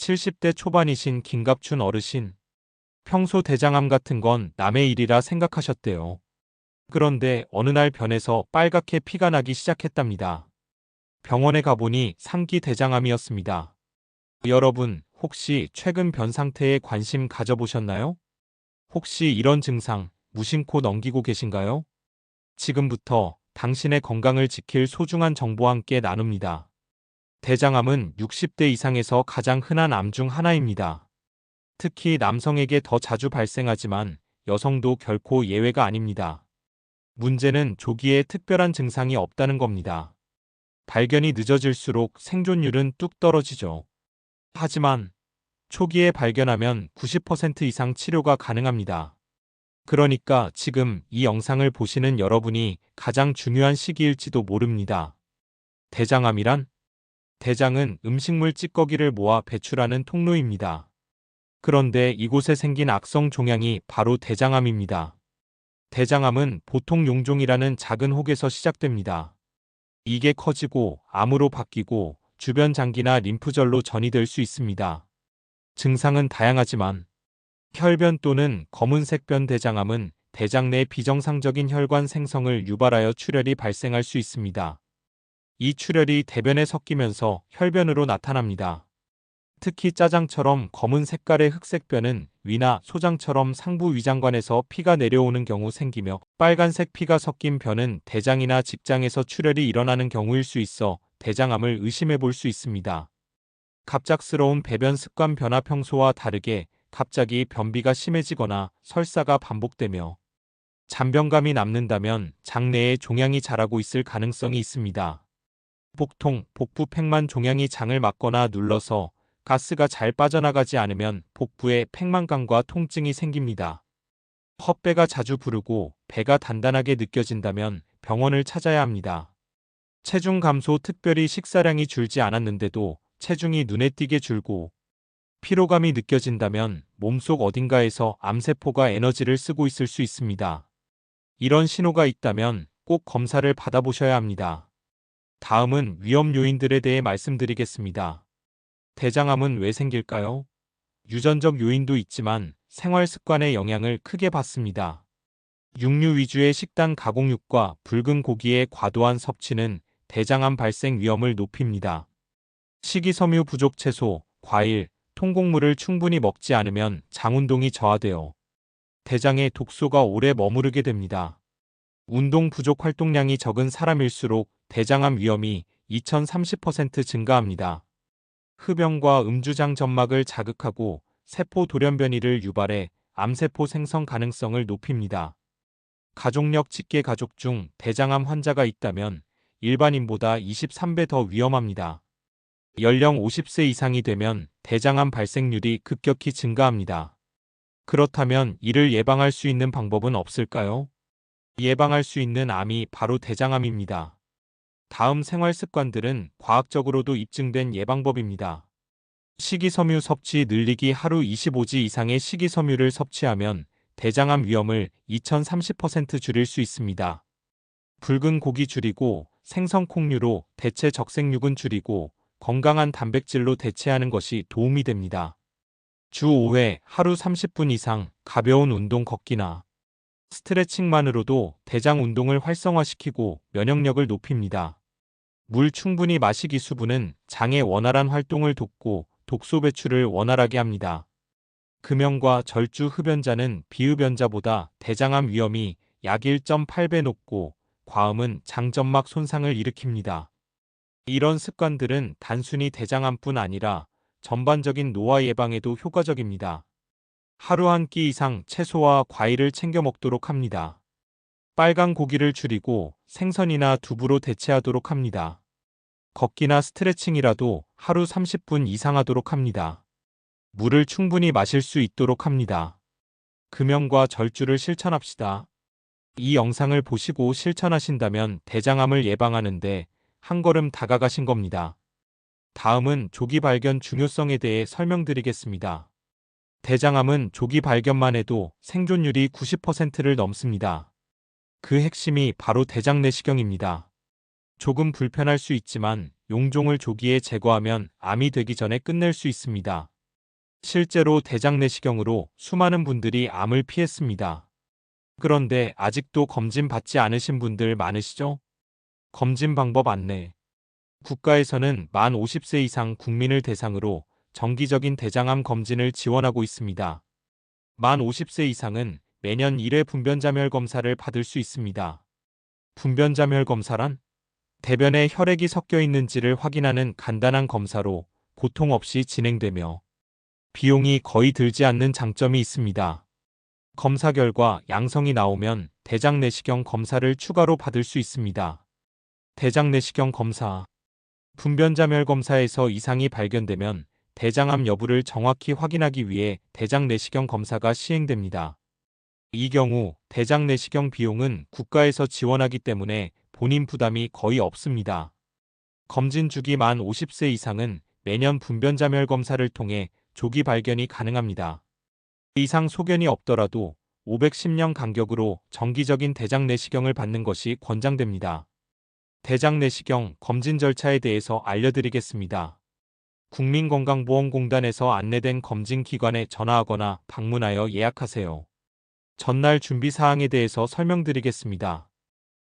70대 초반이신 김갑춘 어르신. 평소 대장암 같은 건 남의 일이라 생각하셨대요. 그런데 어느 날 변해서 빨갛게 피가 나기 시작했답니다. 병원에 가보니 3기 대장암이었습니다. 여러분, 혹시 최근 변 상태에 관심 가져보셨나요? 혹시 이런 증상 무심코 넘기고 계신가요? 지금부터 당신의 건강을 지킬 소중한 정보와 함께 나눕니다. 대장암은 60대 이상에서 가장 흔한 암 중 하나입니다. 특히 남성에게 더 자주 발생하지만 여성도 결코 예외가 아닙니다. 문제는 조기에 특별한 증상이 없다는 겁니다. 발견이 늦어질수록 생존율은 뚝 떨어지죠. 하지만 초기에 발견하면 90% 이상 치료가 가능합니다. 그러니까 지금 이 영상을 보시는 여러분이 가장 중요한 시기일지도 모릅니다. 대장암이란? 대장은 음식물 찌꺼기를 모아 배출하는 통로입니다. 그런데 이곳에 생긴 악성 종양이 바로 대장암입니다. 대장암은 보통 용종이라는 작은 혹에서 시작됩니다. 이게 커지고 암으로 바뀌고 주변 장기나 림프절로 전이될 수 있습니다. 증상은 다양하지만 혈변 또는 검은색 변 대장암은 대장 내 비정상적인 혈관 생성을 유발하여 출혈이 발생할 수 있습니다. 이 출혈이 대변에 섞이면서 혈변으로 나타납니다. 특히 짜장처럼 검은 색깔의 흑색변은 위나 소장처럼 상부 위장관에서 피가 내려오는 경우 생기며 빨간색 피가 섞인 변은 대장이나 직장에서 출혈이 일어나는 경우일 수 있어 대장암을 의심해 볼 수 있습니다. 갑작스러운 배변 습관 변화 평소와 다르게 갑자기 변비가 심해지거나 설사가 반복되며 잔변감이 남는다면 장내에 종양이 자라고 있을 가능성이 있습니다. 복통, 복부 팽만 종양이 장을 막거나 눌러서 가스가 잘 빠져나가지 않으면 복부에 팽만감과 통증이 생깁니다. 헛배가 자주 부르고 배가 단단하게 느껴진다면 병원을 찾아야 합니다. 체중 감소 특별히 식사량이 줄지 않았는데도 체중이 눈에 띄게 줄고 피로감이 느껴진다면 몸속 어딘가에서 암세포가 에너지를 쓰고 있을 수 있습니다. 이런 신호가 있다면 꼭 검사를 받아보셔야 합니다. 다음은 위험 요인들에 대해 말씀드리겠습니다. 대장암은 왜 생길까요? 유전적 요인도 있지만 생활 습관의 영향을 크게 받습니다. 육류 위주의 식단 가공육과 붉은 고기의 과도한 섭취는 대장암 발생 위험을 높입니다. 식이섬유 부족 채소, 과일, 통곡물을 충분히 먹지 않으면 장운동이 저하되어 대장에 독소가 오래 머무르게 됩니다. 운동 부족 활동량이 적은 사람일수록 대장암 위험이 2030% 증가합니다. 흡연과 음주장 점막을 자극하고 세포 돌연변이를 유발해 암세포 생성 가능성을 높입니다. 가족력 직계 가족 중 대장암 환자가 있다면 일반인보다 23배 더 위험합니다. 연령 50세 이상이 되면 대장암 발생률이 급격히 증가합니다. 그렇다면 이를 예방할 수 있는 방법은 없을까요? 예방할 수 있는 암이 바로 대장암입니다. 다음 생활 습관들은 과학적으로도 입증된 예방법입니다. 식이섬유 섭취 늘리기 하루 25지 이상의 식이섬유를 섭취하면 대장암 위험을 2030% 줄일 수 있습니다. 붉은 고기 줄이고 생선 콩류로 대체 적색육은 줄이고 건강한 단백질로 대체하는 것이 도움이 됩니다. 주 5회 하루 30분 이상 가벼운 운동 걷기나 스트레칭만으로도 대장 운동을 활성화시키고 면역력을 높입니다. 물 충분히 마시기 수분은 장의 원활한 활동을 돕고 독소 배출을 원활하게 합니다. 금연과 절주 흡연자는 비흡연자보다 대장암 위험이 약 1.8배 높고 과음은 장점막 손상을 일으킵니다. 이런 습관들은 단순히 대장암뿐 아니라 전반적인 노화 예방에도 효과적입니다. 하루 한 끼 이상 채소와 과일을 챙겨 먹도록 합니다. 빨간 고기를 줄이고 생선이나 두부로 대체하도록 합니다. 걷기나 스트레칭이라도 하루 30분 이상 하도록 합니다. 물을 충분히 마실 수 있도록 합니다. 금연과 절주를 실천합시다. 이 영상을 보시고 실천하신다면 대장암을 예방하는데 한 걸음 다가가신 겁니다. 다음은 조기 발견 중요성에 대해 설명드리겠습니다. 대장암은 조기 발견만 해도 생존율이 90%를 넘습니다. 그 핵심이 바로 대장 내시경입니다. 조금 불편할 수 있지만 용종을 조기에 제거하면 암이 되기 전에 끝낼 수 있습니다. 실제로 대장 내시경으로 수많은 분들이 암을 피했습니다. 그런데 아직도 검진 받지 않으신 분들 많으시죠? 검진 방법 안내. 국가에서는 만 50세 이상 국민을 대상으로 정기적인 대장암 검진을 지원하고 있습니다. 만 50세 이상은 매년 1회 분변자멸 검사를 받을 수 있습니다. 분변자멸 검사란 대변에 혈액이 섞여 있는지를 확인하는 간단한 검사로 고통 없이 진행되며 비용이 거의 들지 않는 장점이 있습니다. 검사 결과 양성이 나오면 대장 내시경 검사를 추가로 받을 수 있습니다. 대장 내시경 검사 분변자멸 검사에서 이상이 발견되면 대장암 여부를 정확히 확인하기 위해 대장 내시경 검사가 시행됩니다. 이 경우 대장 내시경 비용은 국가에서 지원하기 때문에 본인 부담이 거의 없습니다. 검진 주기 만 50세 이상은 매년 분변자멸 검사를 통해 조기 발견이 가능합니다. 이상 소견이 없더라도 510년 간격으로 정기적인 대장 내시경을 받는 것이 권장됩니다. 대장 내시경 검진 절차에 대해서 알려드리겠습니다. 국민건강보험공단에서 안내된 검진 기관에 전화하거나 방문하여 예약하세요. 전날 준비 사항에 대해서 설명드리겠습니다.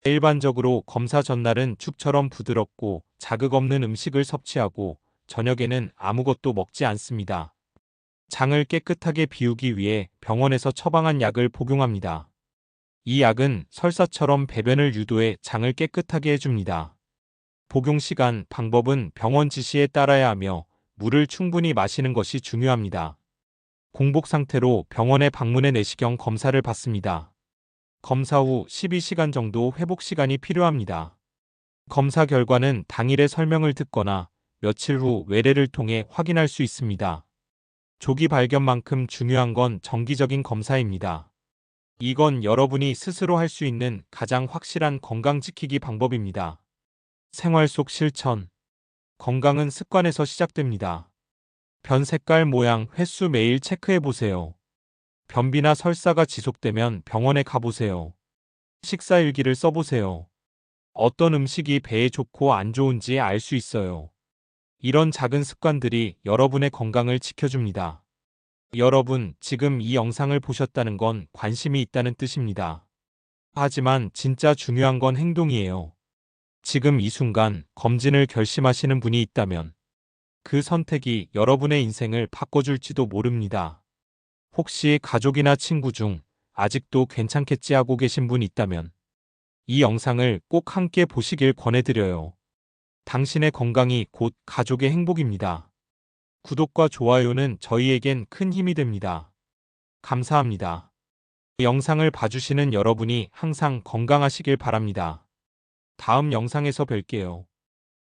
일반적으로 검사 전날은 죽처럼 부드럽고 자극 없는 음식을 섭취하고 저녁에는 아무것도 먹지 않습니다. 장을 깨끗하게 비우기 위해 병원에서 처방한 약을 복용합니다. 이 약은 설사처럼 배변을 유도해 장을 깨끗하게 해줍니다. 복용 시간, 방법은 병원 지시에 따라야 하며 물을 충분히 마시는 것이 중요합니다. 공복 상태로 병원에 방문해 내시경 검사를 받습니다. 검사 후 12시간 정도 회복 시간이 필요합니다. 검사 결과는 당일에 설명을 듣거나 며칠 후 외래를 통해 확인할 수 있습니다. 조기 발견만큼 중요한 건 정기적인 검사입니다. 이건 여러분이 스스로 할 수 있는 가장 확실한 건강 지키기 방법입니다. 생활 속 실천. 건강은 습관에서 시작됩니다. 변 색깔, 모양, 횟수 매일 체크해 보세요. 변비나 설사가 지속되면 병원에 가보세요. 식사 일기를 써보세요. 어떤 음식이 배에 좋고 안 좋은지 알 수 있어요. 이런 작은 습관들이 여러분의 건강을 지켜줍니다. 여러분, 지금 이 영상을 보셨다는 건 관심이 있다는 뜻입니다. 하지만 진짜 중요한 건 행동이에요. 지금 이 순간 검진을 결심하시는 분이 있다면 그 선택이 여러분의 인생을 바꿔줄지도 모릅니다. 혹시 가족이나 친구 중 아직도 괜찮겠지 하고 계신 분 있다면 이 영상을 꼭 함께 보시길 권해드려요. 당신의 건강이 곧 가족의 행복입니다. 구독과 좋아요는 저희에겐 큰 힘이 됩니다. 감사합니다. 영상을 봐주시는 여러분이 항상 건강하시길 바랍니다. 다음 영상에서 뵐게요.